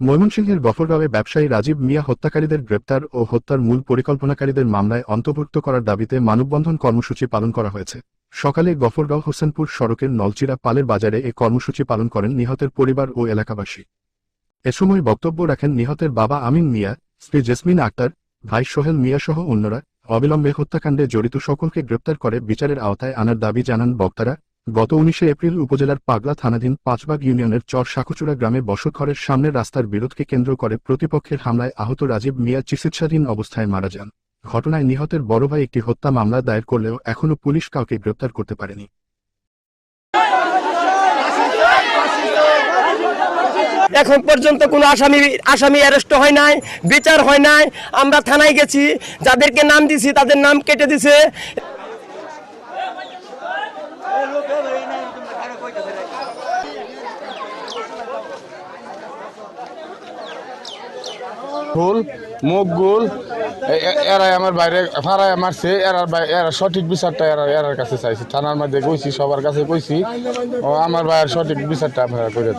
ময়মনসিংহের গফরগাঁওয়ে ব্যবসায়ী রাজীব মিয়া হত্যাকারীদের গ্রেপ্তার ও হত্যার মূল পরিকল্পনাকারীদের মামলায় অন্তর্ভুক্ত করার দাবিতে মানববন্ধন কর্মসূচি পালন করা হয়েছে। সকালে গফরগাঁও হোসেনপুর সড়কের নলচিরা পালের বাজারে এ কর্মসূচি পালন করেন নিহতের পরিবার ও এলাকাবাসী। এ সময় বক্তব্য রাখেন নিহতের বাবা আমিন মিয়া, স্ত্রী জেসমিন আক্তার, ভাই সোহেল মিয়া সহ অন্যরা। অবিলম্বে হত্যাকাণ্ডে জড়িত সকলকে গ্রেপ্তার করে বিচারের আওতায় আনার দাবি জানান বক্তারা। গত উনিশে এপ্রিল উপজেলার পাগলা থানাধীন পাঁচবাগ ইউনিয়নের চর শাকুচুড়া গ্রামে বসতঘরের সামনের রাস্তার বিরোধকে কেন্দ্র করে প্রতিপক্ষের হামলায় আহত রাজীব মিয়া চিকিৎসাধীন অবস্থায় মারা যান। ঘটনায় নিহতের বড় ভাই একটি হত্যা মামলা দায়ের করলেও এখনও পুলিশ কাউকে গ্রেপ্তার করতে পারেনি। এখন পর্যন্ত কোনো আসামি আসামি অ্যারেস্ট হয় নাই, বিচার হয় নাই। আমরা থানায় গেছি, যাদেরকে নাম দিছি তাদের নাম কেটে দিছে। ফুল মুখ গুল এরাই আমার বাইরে ফারায় মারছে এরার এরা সঠিক বিচারটা এরা, এরার কাছে চাইছি। থানার মধ্যে কইছি, সবার কাছে কইছি, ও আমার ভাইয়ের সঠিক বিচারটা আপনারা করে